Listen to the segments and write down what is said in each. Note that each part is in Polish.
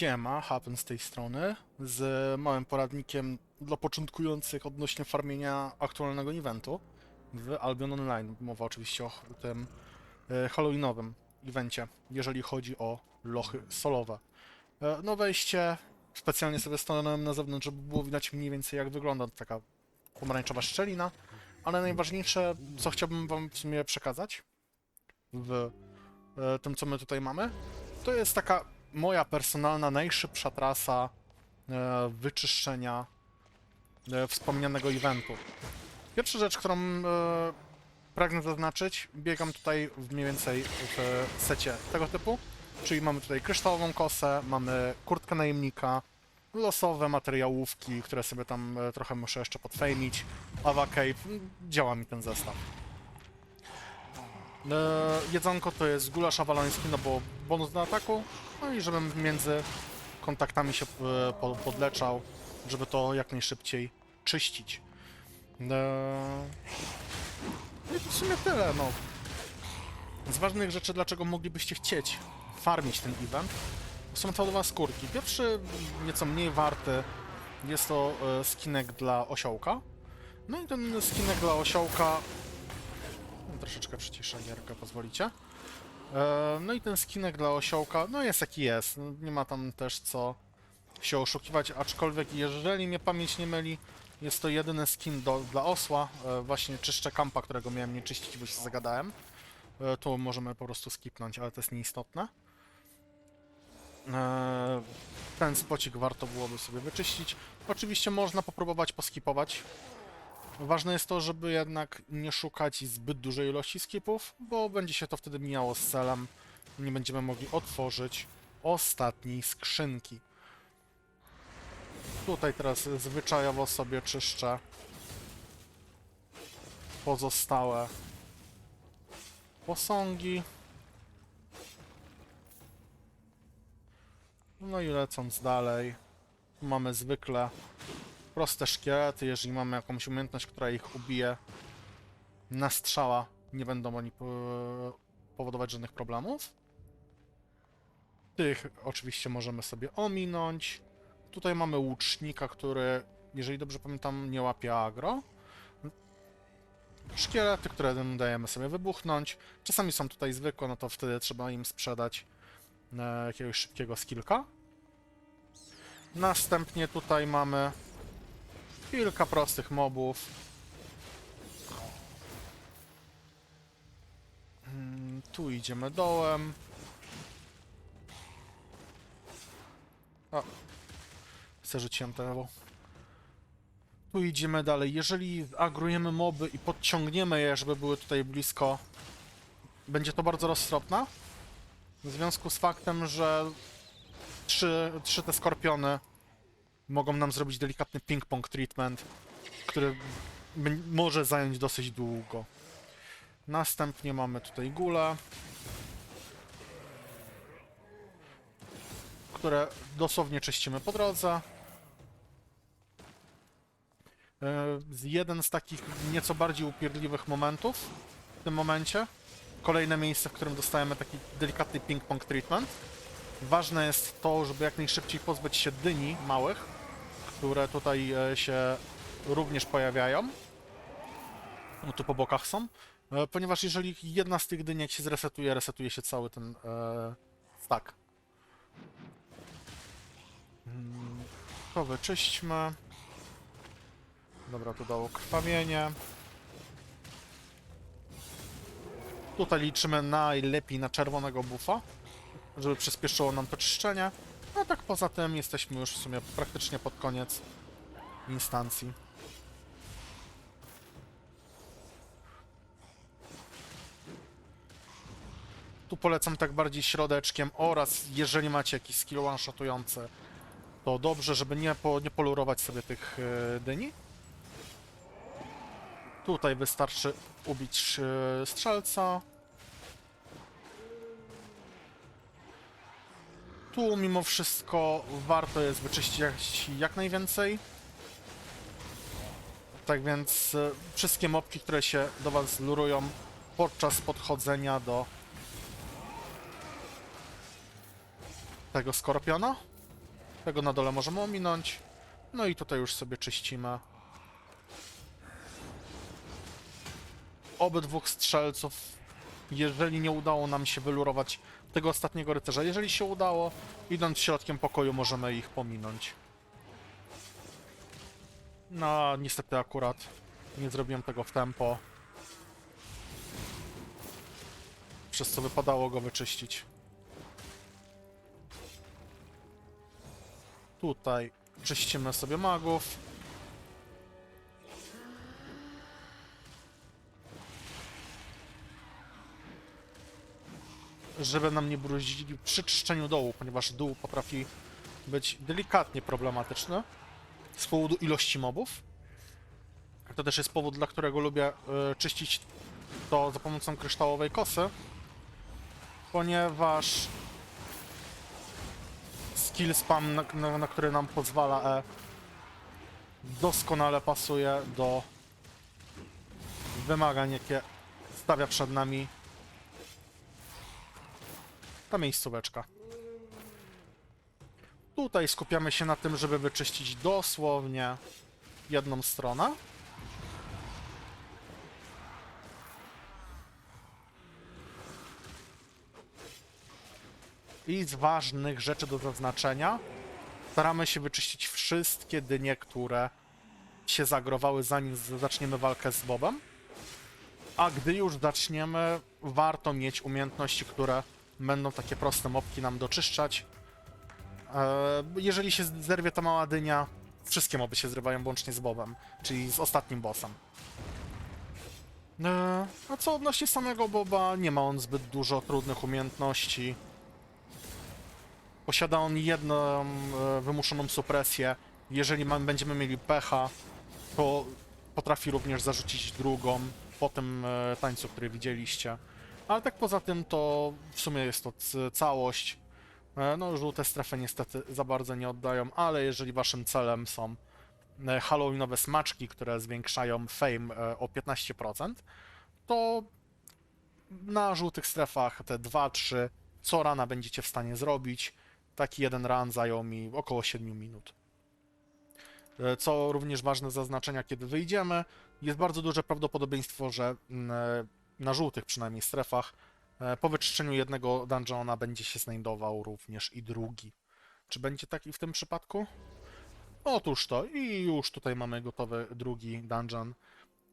Siema, Happen z tej strony, z małym poradnikiem dla początkujących odnośnie farmienia aktualnego eventu w Albion Online. Mowa oczywiście o tym e, halloweenowym evencie, jeżeli chodzi o lochy solowe. E, no wejście, specjalnie sobie stanąłem na zewnątrz, żeby było widać mniej więcej jak wygląda taka pomarańczowa szczelina, ale najważniejsze, co chciałbym wam w sumie przekazać w e, tym, co my tutaj mamy, to jest taka moja personalna, najszybsza trasa e, wyczyszczenia e, wspomnianego eventu. Pierwsza rzecz, którą e, pragnę zaznaczyć, biegam tutaj mniej więcej w secie tego typu, czyli mamy tutaj kryształową kosę, mamy kurtkę najemnika, losowe materiałówki, które sobie tam trochę muszę jeszcze podfejmić, Ava Cave, działa mi ten zestaw. E, jedzonko to jest gulasz awaloński, no bo bonus do ataku, no i żebym między kontaktami się e, po- podleczał, żeby to jak najszybciej czyścić. E, no i w sumie tyle, no. Z ważnych rzeczy, dlaczego moglibyście chcieć farmić ten event, są to dwa skórki. Pierwszy, nieco mniej warty, jest to skinek dla osiołka. No i ten skinek dla osiołka Troszeczkę przyciszę gierkę, pozwolicie. E, No i ten skinek dla osiołka, no jest jaki jest. No, Nie ma tam też co się oszukiwać, aczkolwiek jeżeli mnie pamięć nie myli, jest to jedyny skin do, dla osła. E, Właśnie czyszczę kampa, którego miałem nie czyścić, bo się zagadałem. E, Tu możemy po prostu skipnąć, ale to jest nieistotne. Ten spocik warto byłoby sobie wyczyścić. Oczywiście można popróbować poskipować. Ważne jest to, żeby jednak nie szukać zbyt dużej ilości skipów, bo będzie się to wtedy mijało z celem. Nie będziemy mogli otworzyć ostatniej skrzynki. Tutaj teraz zwyczajowo sobie czyszczę pozostałe posągi. No i lecąc dalej, mamy zwykle proste szkielety, jeżeli mamy jakąś umiejętność, która ich ubije na strzała, nie będą oni po- powodować żadnych problemów. Tych oczywiście możemy sobie ominąć. Tutaj mamy łucznika, który, jeżeli dobrze pamiętam, nie łapie agro. Szkielety, które dajemy sobie wybuchnąć. Czasami są tutaj zwykłe, no to wtedy trzeba im sprzedać e, jakiegoś szybkiego skillka. Następnie tutaj mamy Kilka prostych mobów. Mm, Tu idziemy dołem. O. Zarzuciłem to Tu idziemy dalej. Jeżeli agrujemy moby i podciągniemy je, żeby były tutaj blisko, będzie to bardzo roztropne. W związku z faktem, że trzy, trzy te skorpiony mogą nam zrobić delikatny ping-pong treatment, który może zająć dosyć długo. Następnie mamy tutaj gule, które dosłownie czyścimy po drodze. E, Jeden z takich nieco bardziej upierdliwych momentów w tym momencie. Kolejne miejsce, w którym dostajemy taki delikatny ping-pong treatment. Ważne jest to, żeby jak najszybciej pozbyć się dyni małych, które tutaj e, się również pojawiają. No tu po bokach są. E, Ponieważ jeżeli jedna z tych dyni jak się zresetuje, resetuje się cały ten e, stack. Mm, To wyczyśćmy. Dobra, tu dało krwawienie. Tutaj liczymy najlepiej na czerwonego buffa, żeby przyspieszyło nam to czyszczenie. A tak poza tym jesteśmy już w sumie praktycznie pod koniec instancji. Tu polecam tak bardziej środeczkiem oraz jeżeli macie jakiś skill one-shotujący, to dobrze, żeby nie, po, nie polurować sobie tych e, dyni. Tutaj wystarczy ubić e, strzelca. Tu mimo wszystko warto jest wyczyścić jak, najwięcej. Tak więc e, wszystkie mopki, które się do was lurują podczas podchodzenia do tego skorpiona, Tego na dole możemy ominąć. No i tutaj już sobie czyścimy. Obydwóch strzelców, jeżeli nie udało nam się wylurować tego ostatniego rycerza. Jeżeli się udało, idąc środkiem pokoju możemy ich pominąć. No, niestety akurat nie zrobiłem tego w tempo. Przez co wypadało go wyczyścić. Tutaj czyścimy sobie magów. Żeby nam nie bruździli przy czyszczeniu dołu, ponieważ dół potrafi być delikatnie problematyczny z powodu ilości mobów. To też jest powód, dla którego lubię y, czyścić to za pomocą kryształowej kosy, ponieważ skill spam, na, na, na który nam pozwala E, doskonale pasuje do wymagań, jakie stawia przed nami ta miejscóweczka. Tutaj skupiamy się na tym, żeby wyczyścić dosłownie jedną stronę. I z ważnych rzeczy do zaznaczenia staramy się wyczyścić wszystkie dynie, które się zagrowały zanim zaczniemy walkę z Bobem. A gdy już zaczniemy, warto mieć umiejętności, które będą takie proste mopki nam doczyszczać. E, Jeżeli się zerwie ta mała dynia, wszystkie moby się zrywają łącznie z Bobem, czyli z ostatnim bossem. E, A co odnośnie samego Boba, nie ma on zbyt dużo trudnych umiejętności. Posiada on jedną e, wymuszoną supresję. Jeżeli będziemy mieli pecha, to potrafi również zarzucić drugą po tym tańcu, który widzieliście. Ale tak poza tym to w sumie jest to całość. E, No, żółte strefy niestety za bardzo nie oddają, ale jeżeli waszym celem są e, halloweenowe smaczki, które zwiększają fame e, o 15%, to na żółtych strefach te 2-3 co rana będziecie w stanie zrobić. Taki jeden run zajął mi około 7 minut. Co również ważne zaznaczenia, kiedy wyjdziemy, jest bardzo duże prawdopodobieństwo, że mm, na żółtych przynajmniej strefach e, po wyczyszczeniu jednego dungeona będzie się znajdował również i drugi. Czy będzie taki w tym przypadku? Otóż to i już tutaj mamy gotowy drugi dungeon,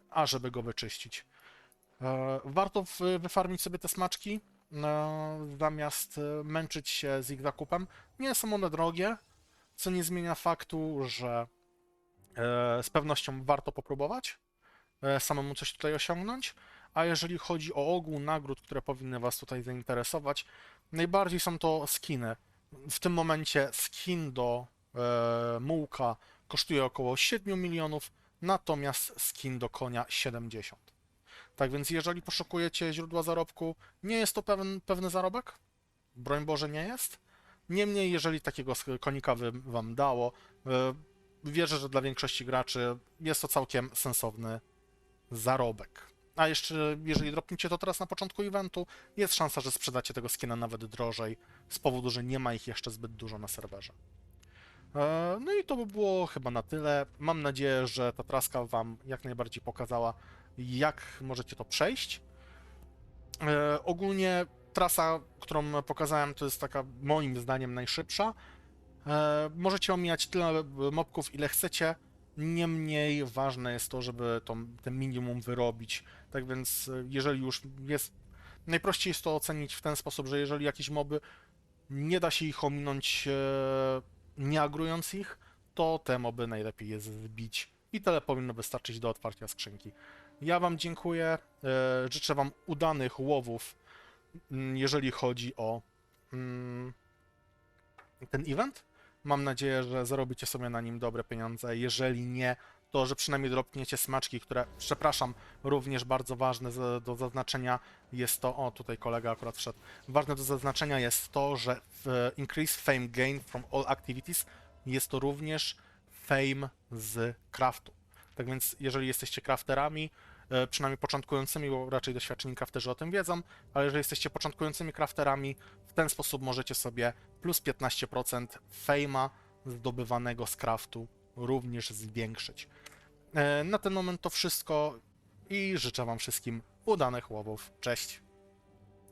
a żeby go wyczyścić. E, Warto wyfarmić sobie te smaczki, e, zamiast męczyć się z ich zakupem. Nie są one drogie, co nie zmienia faktu, że z pewnością warto popróbować samemu coś tutaj osiągnąć. A jeżeli chodzi o ogół nagród, które powinny Was tutaj zainteresować, najbardziej są to skiny. W tym momencie skin do e, mułka kosztuje około 7 milionów, natomiast skin do konia 70. Tak więc jeżeli poszukujecie źródła zarobku, nie jest to pewien, pewny zarobek? Broń Boże nie jest. Niemniej, jeżeli takiego konika wy, wam dało, e, wierzę, że dla większości graczy jest to całkiem sensowny zarobek. A jeszcze, jeżeli dropniecie to teraz na początku eventu, jest szansa, że sprzedacie tego skina nawet drożej, z powodu, że nie ma ich jeszcze zbyt dużo na serwerze. E, No i to by było chyba na tyle. Mam nadzieję, że ta traska Wam jak najbardziej pokazała, jak możecie to przejść. E, Ogólnie trasa, którą pokazałem, to jest taka moim zdaniem najszybsza. E, Możecie omijać tyle mobków, ile chcecie. Niemniej ważne jest to, żeby to, ten minimum wyrobić. Tak więc, e, jeżeli już jest. Najprościej jest to ocenić w ten sposób, że jeżeli jakieś moby nie da się ich ominąć e, nie agrując ich, to te moby najlepiej jest zbić. I tyle powinno wystarczyć do otwarcia skrzynki. Ja Wam dziękuję. e, Życzę Wam udanych łowów, mm, jeżeli chodzi o mm, ten event. Mam nadzieję, że zarobicie sobie na nim dobre pieniądze. Jeżeli nie, to że przynajmniej dropniecie smaczki, które, przepraszam, również bardzo ważne do zaznaczenia jest to, o tutaj kolega akurat wszedł, ważne do zaznaczenia jest to, że w Increase Fame Gain from All Activities jest to również fame z craftu. Tak więc jeżeli jesteście crafterami, przynajmniej początkującymi, bo raczej doświadczeni crafterzy o tym wiedzą, ale jeżeli jesteście początkującymi crafterami, w ten sposób możecie sobie plus 15% fame'a zdobywanego z craftu również zwiększyć. E, Na ten moment to wszystko i życzę Wam wszystkim udanych łowów. Cześć!